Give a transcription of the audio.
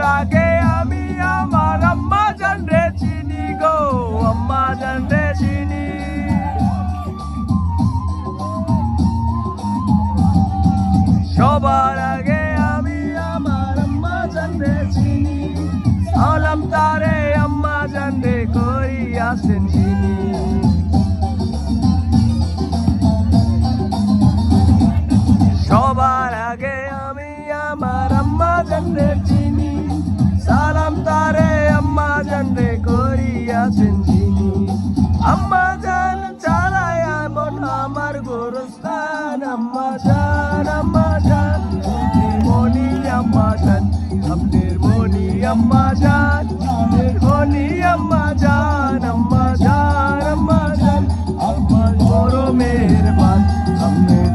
আমার আগে আমি আমার আম্মা জানরে চিনি গো, আম্মা জানরে চিনি। সবার আগে আমি আমার আম্মা জানরে চিনি আলাম তারে আম্মা জানরে করিয়াছেন চিনি আম্মা জান চালায় এমন আমার গোরস্থান। আম্মা জান আম্মা জান মনি আম্মা জান আপনার মনি আম্মা জান আপনার মনি আম্মা জান আম্মা জান আম্মা জান। আমার বড় মেহরবান আপনার